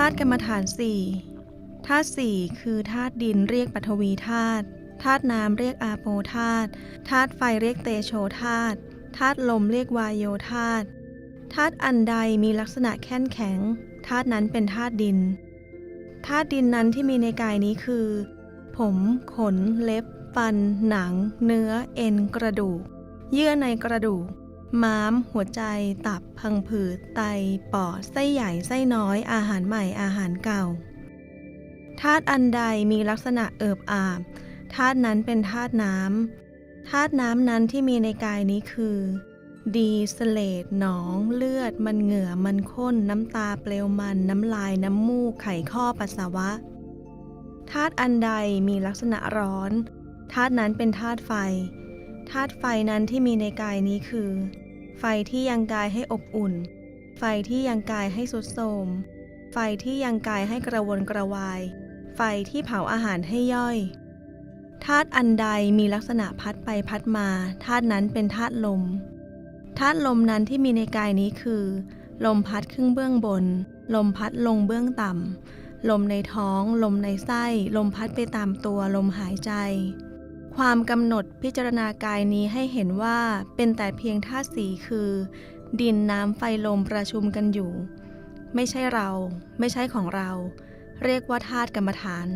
ธาตุกรรมฐานสี่ธาตุสี่คือธาตุดินเรียกปฐวีธาตุธาตุน้ำเรียกอาโปธาตุธาตุไฟเรียกเตโชธาตุธาตุลมเรียกวายโยธาตุธาตุอันใดมีลักษณะแข็งแข็งธาตุนั้นเป็นธาตุดินธาตุดินนั้นที่มีในกายนี้คือ ผม ขน เล็บ ฟัน หนัง เนื้อ เอ็น กระดูก เยื่อในกระดูก ม้าม หัวใจ ตับ พังผืด ไต ปอด ไส้ใหญ่ ไส้น้อย อาหารใหม่ อาหารเก่า ธาตุอันใดมีลักษณะเอิบอาบ ธาตุนั้นเป็นธาตุน้ำ ธาตุน้ำนั้นที่มีในกายนี้คือ ดีสเลดหนอง เลือด มันเหงื่อ มันข้น น้ำตา เปลวมัน น้ำลาย น้ำมูก ไขข้อ ปัสสาวะ ธาตุอันใดมีลักษณะร้อน ธาตุนั้นเป็นธาตุไฟ ธาตุไฟนั้นที่มีในกายนี้คือ ไฟที่ยังกายให้อบอุ่น ไฟที่ยังกายให้สุดโทมไฟที่ยังกายให้กระวนกระวาย ไฟที่เผาอาหารให้ย่อยธาตุอันใดมีลักษณะพัดไปพัดมาธาตุนั้นเป็นธาตุลมธาตุลมนั้นที่มีในกายนี้คือ ลมพัดขึ้นเบื้องบน ลมพัดลงเบื้องต่ำลมในท้อง ลมในไส้ ลมพัดไปตามตัว ลมหายใจ ความกำหนดพิจารณากายนี้ให้เห็นว่าเป็นแต่เพียงธาตุสีคือ ดินน้ำไฟลมประชุมกันอยู่ ไม่ใช่เรา ไม่ใช่ของเรา เรียกว่าธาตุกรรมฐาน